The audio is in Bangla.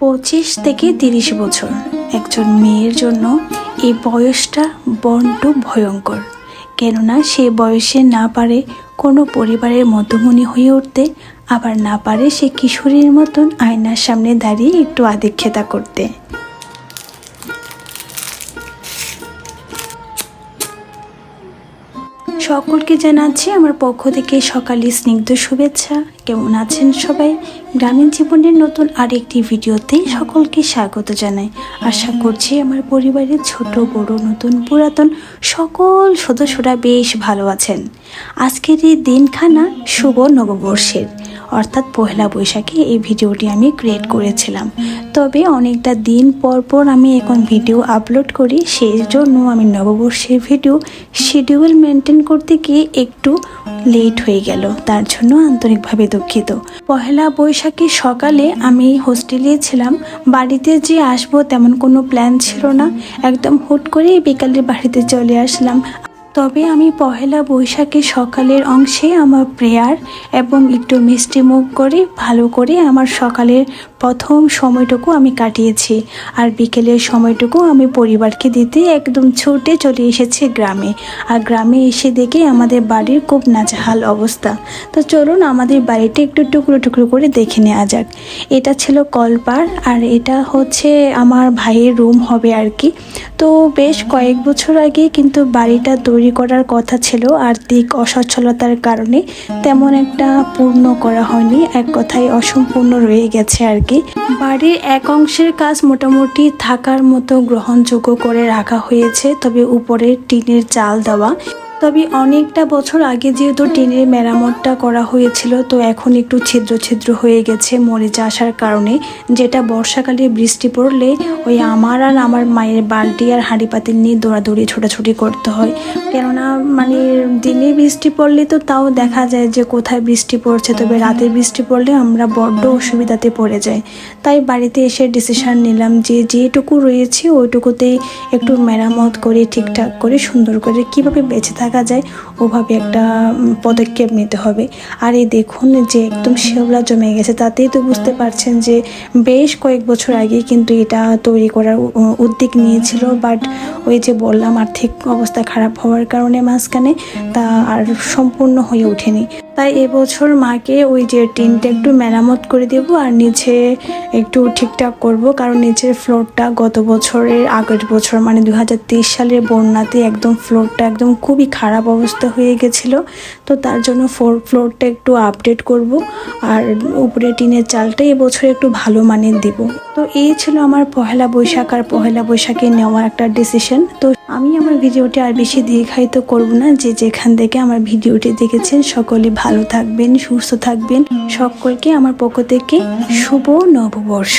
পঁচিশ থেকে তিরিশ বছর। একজন মেয়ের জন্য এই বয়সটা বড্ড ভয়ঙ্কর। কেননা সে বয়সে না পারে কোনো পরিবারের মধ্যমণি হয়ে উঠতে, আবার না পারে সে কিশোরীর মতন আয়নার সামনে দাঁড়িয়ে একটু আদিক্ষেতা করতে। সকলকে জানাচ্ছি আমার পক্ষ থেকে সকালে স্নিগ্ধ শুভেচ্ছা। কেমন আছেন সবাই? গ্রামীণ জীবনের নতুন আরেকটি ভিডিওতে সকলকে স্বাগত জানাই। আশা করছি আমার পরিবারের ছোট, বড়, নতুন, পুরাতন সকল সদস্যরা বেশ ভালো আছেন। আজকের এই দিনখানা শুভ নববর্ষের। অর্থাৎ পহেলা বৈশাখে এই ভিডিওটি আমি ক্রিয়েট করেছিলাম। তবে অনেকটা দিন পর পর আমি এখন ভিডিও আপলোড করি, সেই জন্য আমি নববর্ষের ভিডিও শিডিউল মেনটেন করতে গিয়ে একটু লেট হয়ে গেল, তার জন্য আন্তরিকভাবে দুঃখিত। পহেলা বৈশাখী সকালে আমি হোস্টেলে ছিলাম, বাড়িতে যে আসব তেমন কোনো প্ল্যান ছিল না, একদম হুট করে বিকালে বাড়িতে চলে আসলাম। তবে আমি পহেলা বৈশাখে সকালের অংশে আমার প্রেয়ার এবং একটু মিষ্টি মুখ করে ভালো করে আমার সকালের প্রথম সময়টুকু আমি কাটিয়েছি। আর বিকেলের সময়টুকু আমি পরিবারকে দিতে একদম ছুটে চলে এসেছি গ্রামে। আর গ্রামে এসে দেখে আমাদের বাড়ির খুব নাজেহাল অবস্থা। তো চলুন আমাদের বাড়িটা একটু টুকরো টুকরো করে দেখে নেওয়া যাক। এটা ছিল কলপার আর এটা হচ্ছে আমার ভাইয়ের রুম হবে আর কি। তো বেশ কয়েক বছর আগে কিন্তু বাড়িটা তৈরি করার কথা ছিল আর্থিক অসচ্ছলতার কারণে। তেমন একটা পূর্ণ করা হয়নি, এক কথায় অসম্পূর্ণ রয়ে গেছে আর কি। বাড়ির এক অংশের কাজ মোটামুটি থাকার মতো গ্রহণযোগ্য করে রাখা হয়েছে, তবে উপরের টিনের চাল দেওয়া। তবে অনেকটা বছর আগে যেহেতু টিনের মেরামতটা করা হয়েছিল, তো এখন একটু ছিদ্র ছিদ্র হয়ে গেছে মরিচা আসার কারণে। যেটা বর্ষাকালে বৃষ্টি পড়লে ওই আমার আর আমার মায়ের বালতি আর হাঁড়ি পাতিল নিয়ে দৌড়াদৌড়ি, ছোটাছুটি করতে হয়। কেননা মানে দিনে বৃষ্টি পড়লে তো তাও দেখা যায় যে কোথায় বৃষ্টি পড়ছে, তবে রাতে বৃষ্টি পড়লে আমরা বড্ড অসুবিধাতে পড়ে যাই। তাই বাড়িতে এসে ডিসিশন নিলাম যে যেটুকু রয়েছে ওইটুকুতেই একটু মেরামত করে, ঠিকঠাক করে, সুন্দর করে কীভাবে বেঁচে থাকা যায়, ওভাবে একটা পদক্ষেপ নিতে হবে। আর এই দেখুন যে একদম শেওলা জমে গেছে, তাতেই তো বুঝতে পারছেন যে বেশ কয়েক বছর আগে কিন্তু এটা তৈরি করার উদ্যোগ নিয়েছিল। বাট ওই যে বললাম, আর্থিক অবস্থা খারাপ হওয়ার কারণে মাঝখানে তা আর সম্পূর্ণ হয়ে ওঠেনি। তাই এবছর মাকে ওই যে টিনটা একটু মেরামত করে দেব আর নিচে একটু ঠিকঠাক করব। কারণ নিচের ফ্লোরটা গত বছরের আগের বছর মানে দু হাজার তেইশ সালের বন্যাতে একদম ফ্লোরটা একদম খুবই খারাপ অবস্থা হয়ে গেছিল। তো তার জন্য ফোর ফ্লোরটা একটু আপডেট করব। আর উপরে টিনের চালটা এবছর একটু ভালো মানের দিব। তো এই ছিল আমার পহেলা বৈশাখ আর পহেলা বৈশাখে নেওয়া একটা ডিসিশন তো আমি আমার ভিডিওটি আর বেশি দীর্ঘায়িত করব না। যে যেখান থেকে আমার ভিডিওটি দেখেছেন, সকলে ভালো থাকবেন, সুস্থ থাকবেন। সকলকে আমার পক্ষ থেকে শুভ নববর্ষ।